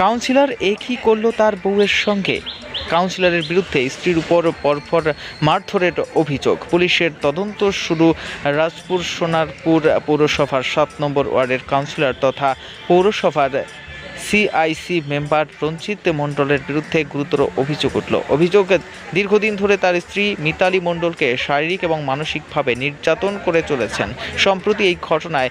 Councillor একই করল তার বউয়ের সঙ্গে? কাউন্সিলরের বিরুদ্ধে স্ত্রীর উপর পরপর মারধরের অভিযোগ। পুলিশের তদন্ত শুরু রাজপুর সোনারপুর পৌরসভার সাত নম্বর ওয়ার্ডের কাউন্সিলর তথা পৌরসভার সিআইসি মেম্বার রঞ্জিত মণ্ডলের বিরুদ্ধে গুরুতর অভিযোগ উঠল। অভিযোগ দীর্ঘদিন ধরে তার স্ত্রী মিতালি মণ্ডলকে শারীরিক এবং মানসিকভাবে নির্যাতন করে চলেছেন। সম্প্রতি এই ঘটনায়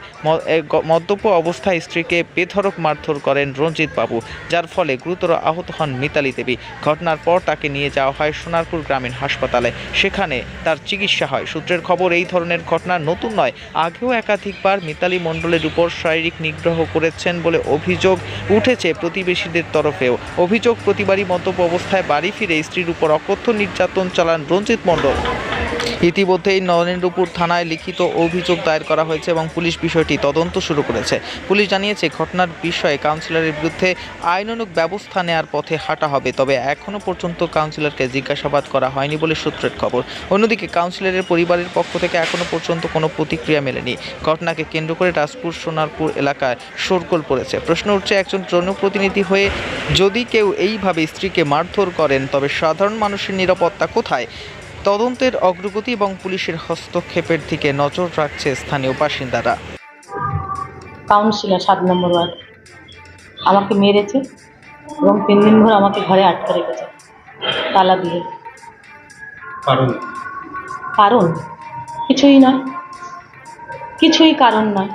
মদ্যপ অবস্থায় স্ত্রীকে বেধড়ক মারধর করেন রঞ্জিত বাবু, যার ফলে গুরুতর আহত হন মিতালি দেবী। ঘটনার পর তাকে নিয়ে যাওয়া হয় সোনারপুর গ্রামীণ হাসপাতালে। সেখানে তার চিকিৎসা হয়। সূত্রের খবর, এই ধরনের ঘটনা নতুন নয়। আগেও একাধিকবার মিতালি মণ্ডলের উপর শারীরিক নিগ্রহ করেছেন বলে অভিযোগ উঠেছে প্রতিবেশীদের তরফেও। অভিযোগ, প্রতিবারই মন্তব্য অবস্থায় বাড়ি ফিরে স্ত্রীর উপর অকথ্য নির্যাতন চালান রঞ্জিত মণ্ডল। ইতিমধ্যেই নরেন্দ্রপুর থানায় লিখিত অভিযোগ দায়ের করা হয়েছে এবং পুলিশ বিষয়টি তদন্ত শুরু করেছে। পুলিশ জানিয়েছে, ঘটনার বিষয়ে কাউন্সিলরের বিরুদ্ধে আইনানুগ ব্যবস্থা নেওয়ার পথে হাঁটা হবে, তবে এখনও পর্যন্ত কাউন্সিলরকে জিজ্ঞাসাবাদ করা হয়নি বলে সূত্রের খবর। অন্যদিকে, কাউন্সিলরের পরিবারের পক্ষ থেকে এখনও পর্যন্ত কোনো প্রতিক্রিয়া মেলেনি। ঘটনাকে কেন্দ্র করে রাজপুর সোনারপুর এলাকায় শোরগোল পড়েছে। প্রশ্ন উঠছে, একজন জনপ্রতিনিধি হয়ে যদি কেউ এইভাবে স্ত্রীকে মারধর করেন, তবে সাধারণ মানুষের নিরাপত্তা কোথায়? তদন্তের অগ্রগতি এবং পুলিশের হস্তক্ষেপের দিকে নজর রাখছে স্থানীয় বাসিন্দারা। কাউন্সিলর সাত নম্বর ওয়ার্ড। আমাকে মেরেছে এবং তিন দিন ধরে আমাকে ঘরে আটকে রেখেছে। তালা দিয়ে। কারণ? কারণ? কিছুই নয়। কিছুই কারণ নয়।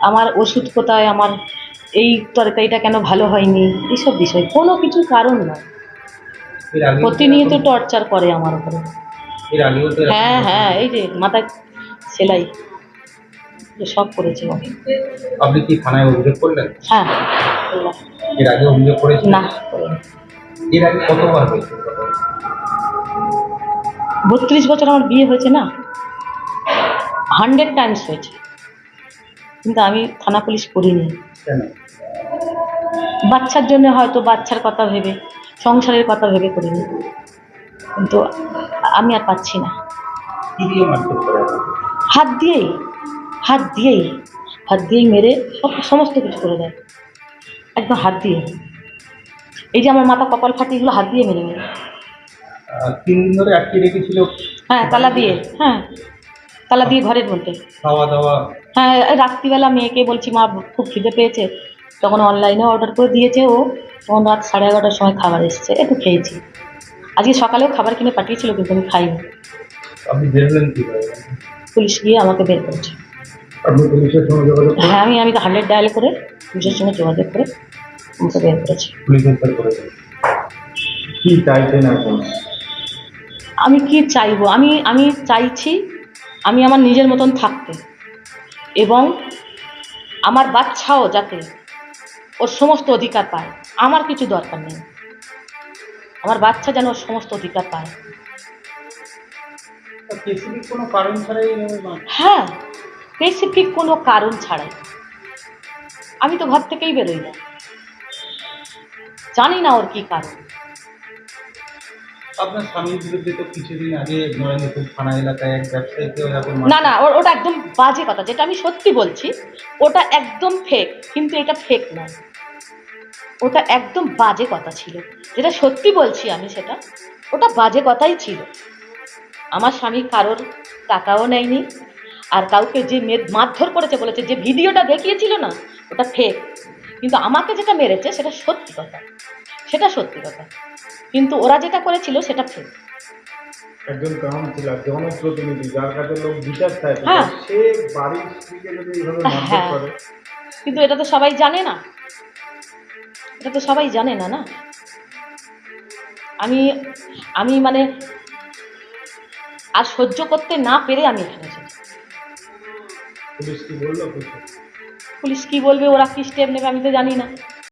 আমার ওষুধ কোথায়? আমার এই তরকারিটা কেন ভালো হয়নি? এইসব বিষয়। কোনো কিছু কারণ নয়। প্রতিনিয়ত টর্চার করে আমার উপরে। হ্যাঁ হ্যাঁ এই যে মাথায় সেলাই সব করেছে আপনি কি থানায় অভিযোগ করলেন? হ্যাঁ এর আগে অভিযোগ করেছেন? না এর আগে কতবার হয়েছে? বত্রিশ বছর আমার বিয়ে হয়েছে না? হান্ড্রেড টাইমস হয়েছে। কিন্তু আমি থানা পুলিশ করিনি। কেন? বাচ্চার জন্য হয়তো বাচ্চার কথা ভেবে সংসারের কথা ভেবে করিনি। কিন্তু আমি আর পাচ্ছি না? হাত দিয়েই হাত দিয়েই হাত দিয়েই মেরে সব সমস্ত কিছু করে দেয়। একদম হাত দিয়ে এই যে আমার মাথা কপাল ফাটিগুলো হাত দিয়ে মেরে মেরে তিন দিন ধরে আটকে রেখেছিল? হ্যাঁ তালা দিয়ে হ্যাঁ তালা দিয়ে ঘরের মধ্যে। খাওয়া দাওয়া? হ্যাঁ রাত্রিবেলা মেয়েকে বলছি মা খুব খিদে পেয়েছে। তখন অনলাইনে অর্ডার করে দিয়েছে ও। তখন রাত সাড়ে এগারোটার সময় খাবার এসেছে। একটু খেয়েছি। আজকে সকালেও খাবার কিনে পাঠিয়েছিল কিন্তু আমি খাইনি। আপনি বেরোলেন কীভাবে? পুলিশ গিয়ে আমাকে বের করেছে। আপনি পুলিশের সঙ্গে যোগাযোগ করে হ্যাঁ আমি আমি হান্ড্রেড ডায়াল করে পুলিশের সঙ্গে যোগাযোগ করে আমাকে বের করেছে। পুলিশ গ্রেফতার করেছেন কি চাইছেন এখন? আমি কি চাইব? আমি আমি চাইছি আমি আমার নিজের মতন থাকতে। এবং আমার বাচ্চাও যাতে ওর সমস্ত অধিকার পায়। আমার কিছু দরকার নেই। আমার বাচ্চা যেন ওর সমস্ত অধিকার পায়। স্পেসিফিক কোনো কারণ ছাড়াই হ্যাঁ স্পেসিফিক কোনো কারণ ছাড়াই। আমি তো ঘর থেকেই বেরোই না। জানি না ওর কি কারণ। আপনার স্বামীর বিরুদ্ধে তো কিছুদিন আগে নরেন্দ্রপুর থানা এলাকায় এক ব্যবসায়ীকে না না ওটা একদম বাজে কথা, যেটা আমি সত্যি বলছি, ওটা একদম ফেক কিন্তু এটা ফেক নয়। ওটা একদম বাজে কথা ছিল। যেটা সত্যি বলছি আমি সেটা, ওটা বাজে কথাই ছিল। আমার স্বামী কারোর টাকাও নেয়নি, আর কাউকে যে মে- মারধর করেছে বলেছে, যে ভিডিওটা দেখিয়েছিল না, ওটা ফেক কিন্তু আমাকে যেটা মেরেছে, সেটা সত্যি কথা। সেটা সত্যি কথা। কিন্তু ওরা যেটা করেছিল সেটা ফেক একজন কাউন্সিলর জনপ্রতিনিধি যার কাছে লোক বিচার হ্যাঁ। সে বাড়ির স্ত্রীকে যদি এইভাবে হ্যাঁ। করে। কিন্তু এটা তো সবাই জানে না। এটা তো সবাই জানে না না? আমি আমি মানে আর সহ্য করতে না পেরে আমি এখানে এসেছি পুলিশ কি পুলিশ কি বলবে? ওরা কি স্টেপ নেবে আমি তো জানি না।